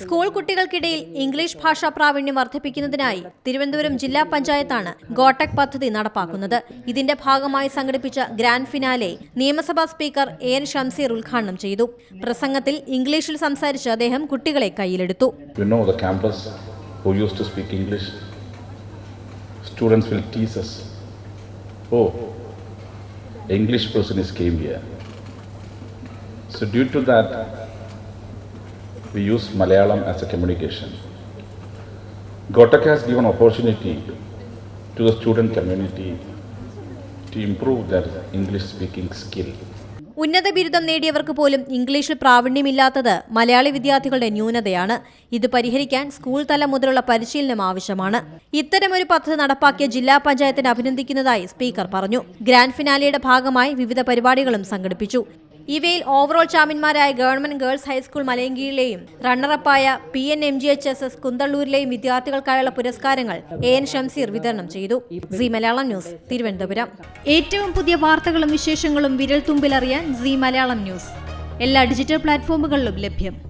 School കുട്ടികൾക്കിടയിൽ English ഭാഷാ പ്രാവീണ്യം വർദ്ധിപ്പിക്കുന്നതിനായി തിരുവനന്തപുരം ജില്ലാ പഞ്ചായത്താണ് ഗോട്ടക് പദ്ധതി നടപ്പാക്കുന്നത് ഇതിന്റെ ഭാഗമായി സംഘടിപ്പിച്ച ഗ്രാൻഡ് ഫിനാലെ നിയമസഭാ സ്പീക്കർ എ എൻ ഷംസീർ ഉദ്ഘാടനം ചെയ്തു പ്രസംഗത്തിൽ ഇംഗ്ലീഷിൽ സംസാരിച്ച് അദ്ദേഹം കുട്ടികളെ കയ്യിലെടുത്തു You know the campus who used to speak English. Students will tease us. Oh, English person is came here. So due to that, we use Malayalam as a communication. Gotak has given opportunity to the student community to improve their English speaking skill. ഉന്നത ബിരുദം നേടിയവർക്ക് പോലും ഇംഗ്ലീഷിൽ പ്രാവീണ്യമില്ലാത്തത് മലയാളി വിദ്യാർത്ഥികളുടെ ന്യൂനതയാണ് ഇത് പരിഹരിക്കാൻ school തലം മുതലുള്ള പരിശീലനം ആവശ്യമാണ് ഇത്തരമൊരു പദ്ധതി നടപ്പാക്കിയ ജില്ലാ പഞ്ചായത്തിനെ അഭിനന്ദിക്കുന്നതായി സ്പീക്കർ പറഞ്ഞു ഗ്രാൻഡ് ഫിനാലിയുടെ ഭാഗമായി വിവിധ പരിപാടികളും സംഘടിപ്പിച്ചു ഇവയിൽ ഓവറോൾ ചാമ്പ്യന്മാരായ ഗവൺമെന്റ് ഗേൾസ് ഹൈസ്കൂൾ മലയങ്കിയിലെയും റണ്ണറപ്പായ P N M G H S S കുന്തള്ളൂരിലെയും വിദ്യാർത്ഥികൾക്കായുള്ള പുരസ്കാരങ്ങൾ എ എൻ ഷംസീർ വിതരണം ചെയ്തു. സി മലയാളം ന്യൂസ് തിരുവനന്തപുരം. ഏറ്റവും പുതിയ വാർത്തകളും വിശേഷങ്ങളും വിരൽ തുമ്പിലറിയാൻ സി മലയാളം ന്യൂസ്. എല്ലാ ഡിജിറ്റൽ പ്ലാറ്റ്ഫോമുകളിലും ലഭ്യം.